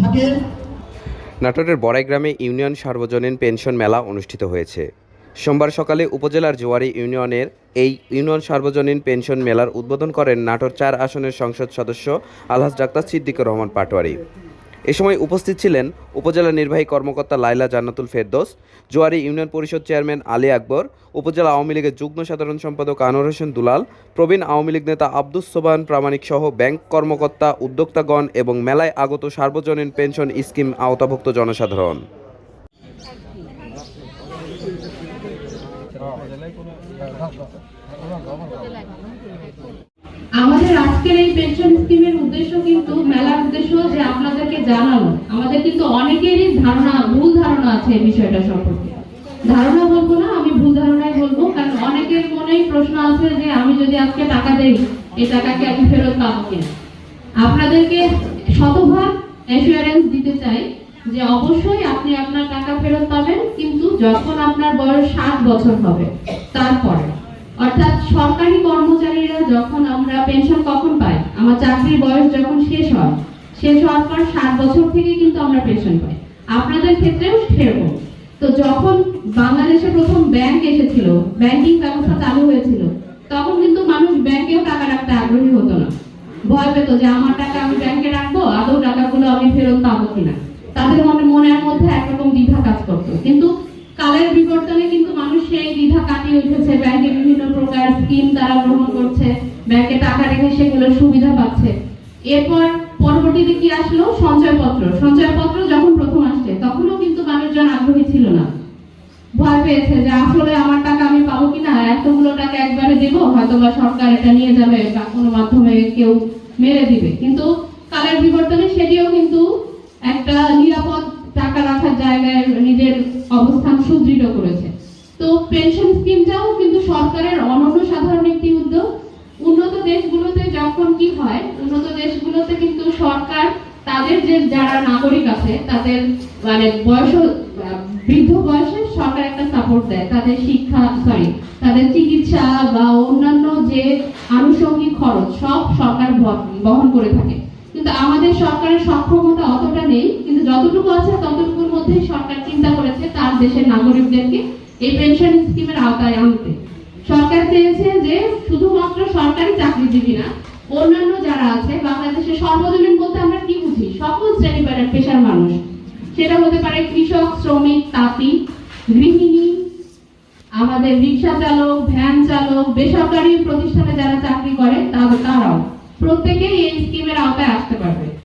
থাকে। নাটোরের বড়াই গ্রামে ইউনিয়ন সার্বজনীন পেনশন মেলা অনুষ্ঠিত হয়েছে। সোমবার সকালে উপজেলার জোয়ারি ইউনিয়নের এই ইউনিয়ন সার্বজনীন পেনশন মেলার উদ্বোধন করেন নাটোর চার আসনের সংসদ সদস্য আলহাজ ডাক্তার সিদ্দিকুর রহমান পাটোয়ারি। এ সময় উপস্থিত ছিলেন উপজেলা নির্বাহী কর্মকর্তা লাইলা জান্নাতুল ফেরদোস, জোয়ারি ইউনিয়ন পরিষদ চেয়ারম্যান আলী আকবর, উপজেলা আওয়ামী লীগের যুগ্ম সাধারণ সম্পাদক আনোয়ার হোসেন দুলাল, প্রবীণ আওয়ামী লীগ নেতা আব্দুস সোবান প্রামাণিক সহ ব্যাংক কর্মকর্তা, উদ্যোক্তাগণ এবং মেলায় আগত সার্বজনীন পেনশন স্কিম আওতাভুক্ত জনসাধারণ। আমাদের আজকের এই পেনশন স্কিমের উদ্দেশ্য কিন্তু, মেলার উদ্দেশ্য যে জানানো। আমাদের কিন্তু অনেকেরই ধারণা, ভুল ধারণা আছে এই বিষয়টা সম্পর্কে। ধারণা বলব না, আমি ভুল ধারণাই বলব, কারণ অনেকের মনেই প্রশ্ন আছে যে আমি যদি আজকে টাকা দেই, এই টাকাকে আমি ফেরত পাবো কিনা। আপনাদেরকে শতভাগ অ্যাসুরেন্স দিতে চাই যে অবশ্যই আপনি আপনার টাকা ফেরত পাবেন, কিন্তু যখন আপনার বয়স ষাট বছর হবে, তারপরে। অর্থাৎ সরকারি কর্মচারীরা যখন আমরা পেনশন কখন পাই আমার চাকরির বয়স যখন শেষ হয় শেষ হওয়ার পর ষাট বছর থেকে কিন্তু আমরা পেনশন পাই আপনাদের ক্ষেত্রেও সেরকম। তো যখন বাংলাদেশে প্রথম ব্যাংক এসেছিল, ব্যাংকিং ব্যবস্থা চালু হয়েছিল, তখন কিন্তু মানুষ ব্যাংকেও টাকা রাখতে আগ্রহী হতো না। ভয় পেত যে, আমার টাকা আমি ব্যাংকে রাখব? আদৌ টাকাগুলো আমি ফেরত পাবো কিনা? তাদের মনে মনের মধ্যে একরকম দ্বিধা কাজ করতো। কিন্তু কালের বিবর্তনে কিন্তু মানুষ সেই দ্বিধা কাটিয়ে উঠেছে। ব্যাংকে বিভিন্ন প্রকার স্কিম তারা গ্রহণ করছে। ব্যাংকে টাকা রেখে সেগুলো সুবিধা পাচ্ছে। এরপর পরবর্তীতে কি আসলো? সঞ্চয়পত্র। সঞ্চয়পত্র যখন প্রথম আসছে, তখনও কিন্তু মানুষজন আগ্রহী ছিল না। ভয় পেয়েছে যে আসলে আমার টাকা আমি পাবো কিনা? এতগুলো টাকা একবারে দেব? হয়তো বা সরকার এটা নিয়ে যাবে বা কোনো মাধ্যমে কেউ মেরে দিবে। কিন্তু কালের বিবর্তনে সেটিও কিন্তু একটা নিরাপদ টাকা রাখার জায়গায় নিজের অবস্থান সুদৃঢ় করেছে। তো পেনশন স্কিমটাও কিন্তু সরকারের অনন্য সাধারণ একটি উদ্যোগ উন্নত দেশগুলোতে যখন কি হয় উন্নত দেশগুলোতে কিন্তু সরকার, তাদের যে যারা নাগরিক আছে, তাদের মানে বয়স, বৃদ্ধ বয়সে সরকার একটা সাপোর্ট দেয়। তাদের শিক্ষা সরি তাদের চিকিৎসা বা অন্যান্য যে আনুষঙ্গিক খরচ, সব সরকার বহন করে থাকে। কিন্তু আমাদের সরকারের সক্ষমতা অতটা নেই, কিন্তু যতটুকু আছে ততটুকুর মধ্যেই সরকার চিন্তা করেছে তার দেশের নাগরিকদেরকে এই পেনশন স্কিমের আওতায় আনতে। সরকার চেয়েছে যে শুধুমাত্র সরকারি চাকরিজীবী না, অন্যান্য যারা আছে, বাংলাদেশের সর্বজনীন সেটা হতে পারে কৃষক, শ্রমিক, তাঁতি, গৃহিণী, আমাদের রিক্সা চালক, ভ্যান চালক, বেসরকারি প্রতিষ্ঠানে যারা চাকরি করে তারাও প্রত্যেকেই এই স্কিমের আওতায় আসতে পারবে।